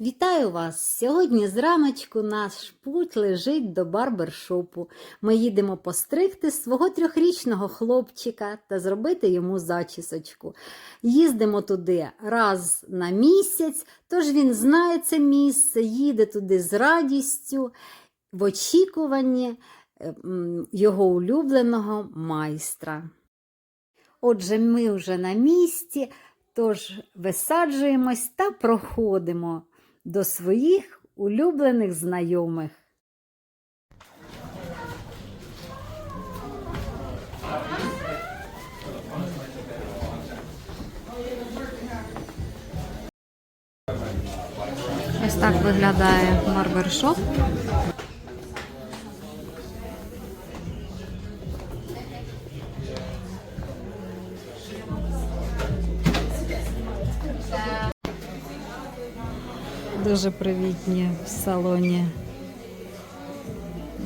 Вітаю вас! Сьогодні зраночку наш путь лежить до барбершопу. Ми їдемо постригти свого трьохрічного хлопчика та зробити йому зачісочку. Їздимо туди раз на місяць, тож він знає це місце, їде туди з радістю в очікуванні е, його улюбленого майстра. Отже, ми вже на місці, тож висаджуємось та проходимо до своїх улюблених знайомих. Ось так виглядає барбершоп. Дуже привітні в салоні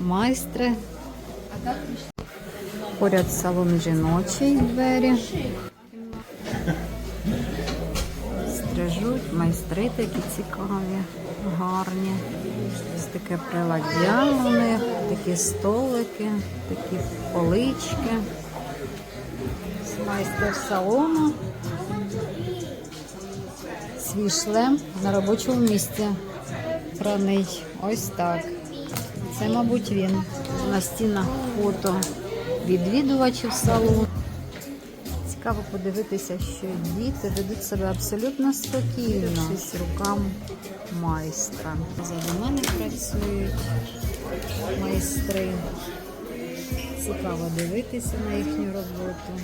майстри. Поряд салон жіночий двері. Стрижуть майстри такі цікаві, гарні. Ось таке приладдя у них, такі столики, такі полички. Майстер салону. Свій на робочому місці. Праний. Ось так. Це, мабуть, він. На стінах фото відвідувачів салону. Цікаво подивитися, що діти ведуть себе абсолютно спокійно з рукам майстра. Позаду мене працюють майстри. Цікаво дивитися на їхню роботу.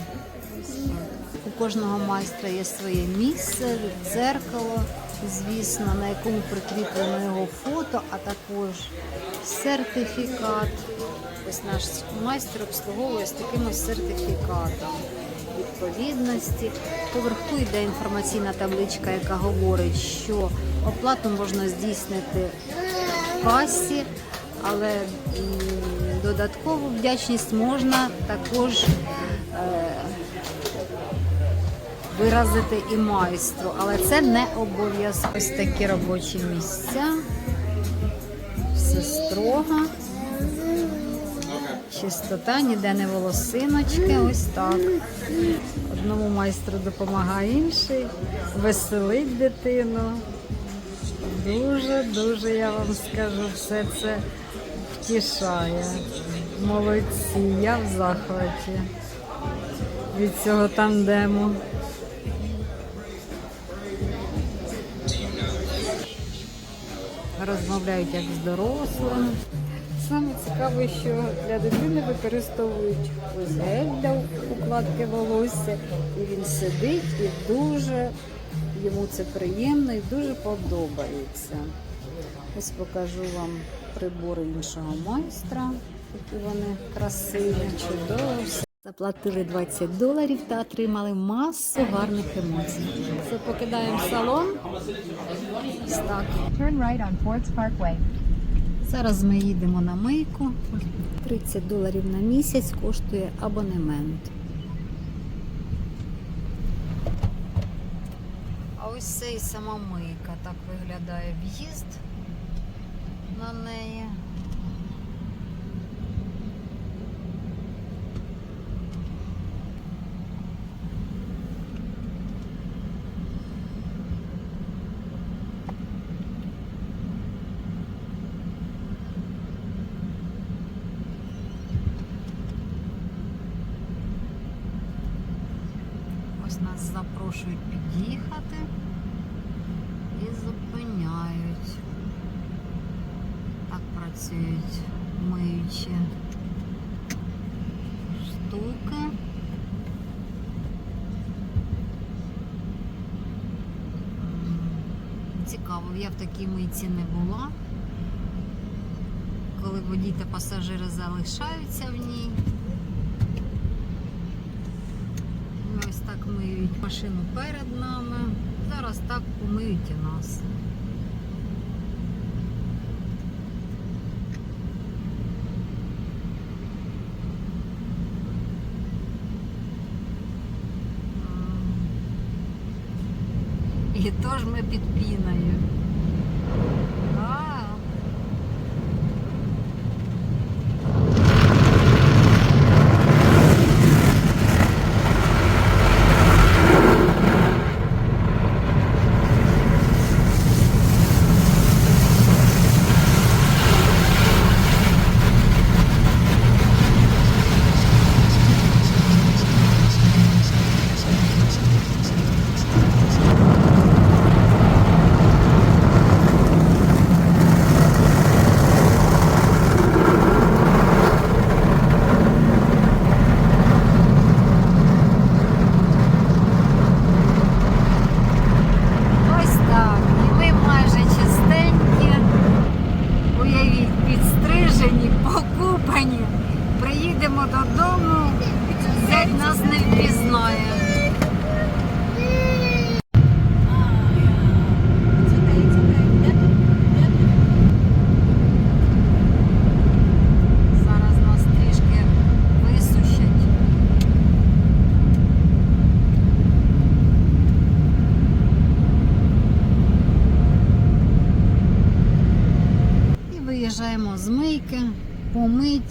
У кожного майстра є своє місце, дзеркало, звісно, на якому прикріплено його фото, а також сертифікат. Ось наш майстер обслуговує з таким сертифікатом відповідності. Поверху йде інформаційна табличка, яка говорить, що оплату можна здійснити в касі, але додаткову вдячність можна також. е, виразити і майстру, але це не обов'язково. Ось такі робочі місця. Все строго. Чистота, ніде не волосиночки, ось так. Одному майстру допомагає інший, веселить дитину. Дуже-дуже, я вам скажу, все це втішає. Молодці, я в захваті від цього тандему. Розмовляють як з дорослим. Саме цікаве, що для дитини використовують ось для укладки волосся, і він сидить і дуже йому це приємно і дуже подобається. Ось покажу вам прибори іншого майстра, які вони красиві, чудові. Заплатили 20 доларів та отримали масу гарних емоцій. Це покидаємо салон. Ось так. Turn right on Fords Parkway. Зараз ми їдемо на мийку. 30 доларів на місяць коштує абонемент. Ось це і. Так виглядає в'їзд на неї. Ось нас запрошують під'їхати і зупиняють. Так працюють миючі штуки. Цікаво, я в такій мийці не була. Коли водій та пасажири залишаються в ній. Ось так миють машину перед нами. Зараз так помиють і нас.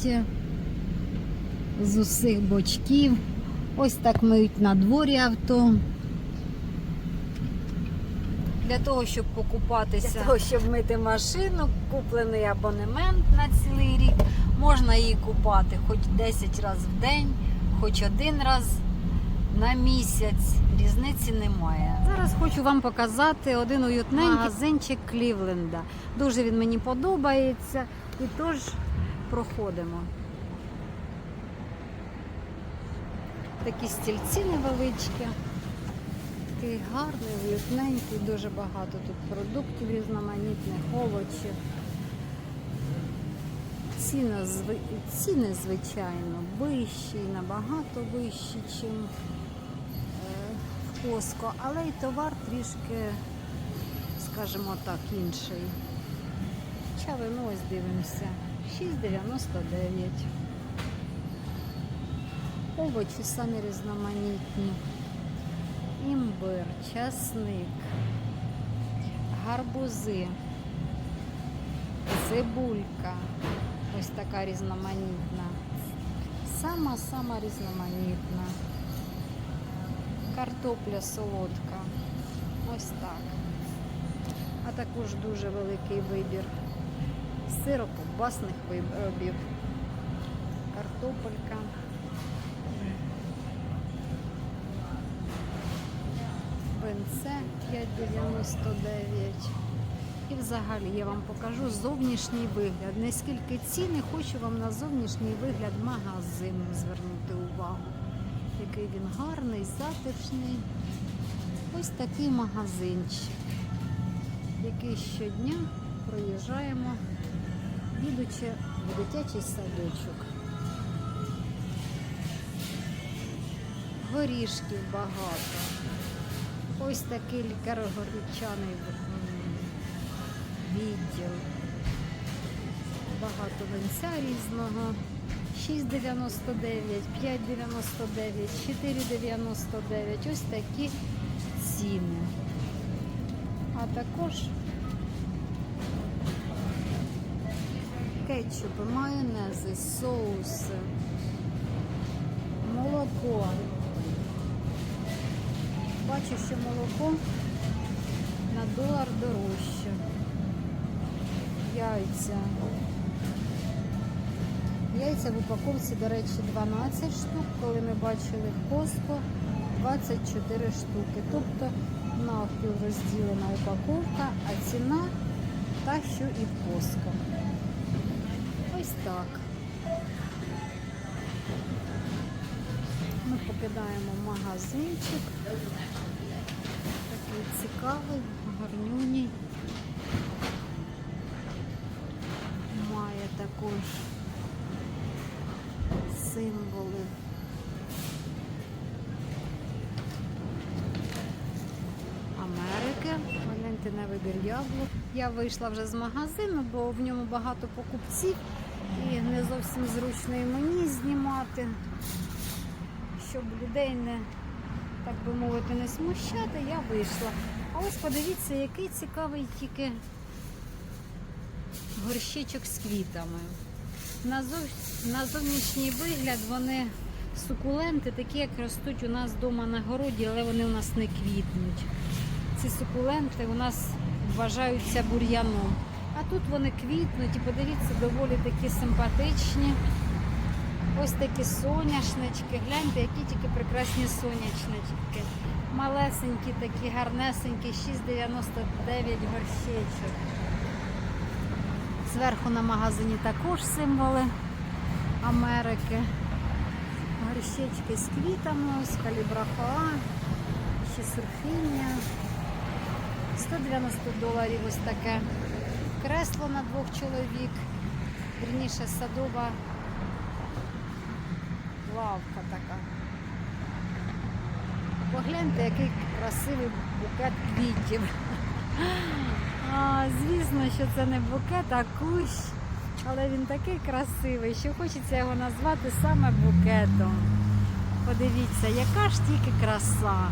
Помиті з усіх бочків. Ось так миють на дворі авто. Для того, щоб покупатися, для того, щоб мити машину, куплений абонемент на цілий рік. Можна її купати хоч 10 разів в день, хоч один раз на місяць. Різниці немає. Зараз хочу вам показати один уютненький магазинчик Клівленда. Дуже він мені подобається. І тож проходимо. Такі стільці невеличкі. Такий гарний, уютненький, дуже багато тут продуктів різноманітних, овочів. Ціни, ціни звичайно, вищі, набагато вищі, ніж в Коско, але й товар трішки, скажімо так, інший. Чави, ну ось дивимося. 6,99. Овочі самі різноманітні. Імбир, часник, гарбузи, цибулька. Ось така різноманітна. Сама-сама різноманітна. Картопля солодка. Ось так. А також дуже великий вибір сироковбасних виробів. Картопелька. Венце 5,99. І взагалі я вам покажу зовнішній вигляд. Не скільки ціни, хочу вам на зовнішній вигляд магазину звернути увагу. Який він гарний, затишний. Ось такий магазинчик, який щодня проїжджаємо, їдучи в дитячий садочок. Горішків багато. Ось такий лікаро-горячаний відділ. Багато винця різного. 6,99, 5,99, 4,99. Ось такі ціни. А також кетчупи, майонези, соуси, молоко. Бачу, що молоко на долар дорожче. Яйця. Яйця в упаковці, до речі, 12 штук, коли ми бачили в Коско 24 штуки. Тобто навпіл розділена упаковка, а ціна та, що і в Коско. Так. Ми покидаємо магазинчик. Такий цікавий, гарнюній. Має також символи. На вибір яблук. Я вийшла вже з магазину, бо в ньому багато покупців і не зовсім зручно і мені знімати, щоб людей не, так би мовити, не смущати, я вийшла. А ось подивіться, який цікавий тільки горщичок з квітами. На, зов... на зовнішній вигляд вони сукуленти, такі, як ростуть у нас вдома на городі, але вони у нас не квітнуть. Ці сукуленти у нас вважаються бур'яном. А тут вони квітнуть і подивіться, доволі такі симпатичні. Ось такі соняшнички. Гляньте, які тільки прекрасні соняшнички. Малесенькі, такі гарнесенькі, 6,99 горщечок. Зверху на магазині також символи Америки. Горщечки з квітами, ось калібрахоа, ще сурфіння. 190 доларів ось таке кресло на двох чоловік. Вірніше садова лавка така. Погляньте, який красивий букет квітів. А, звісно, що це не букет, а кущ. Але він такий красивий, що хочеться його назвати саме букетом. Подивіться, яка ж тільки краса.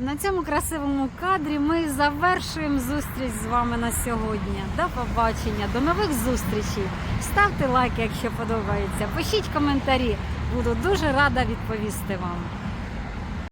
На цьому красивому кадрі ми завершуємо зустріч з вами на сьогодні. До побачення, до нових зустрічей. Ставте лайки, якщо подобається. Пишіть коментарі. Буду дуже рада відповісти вам.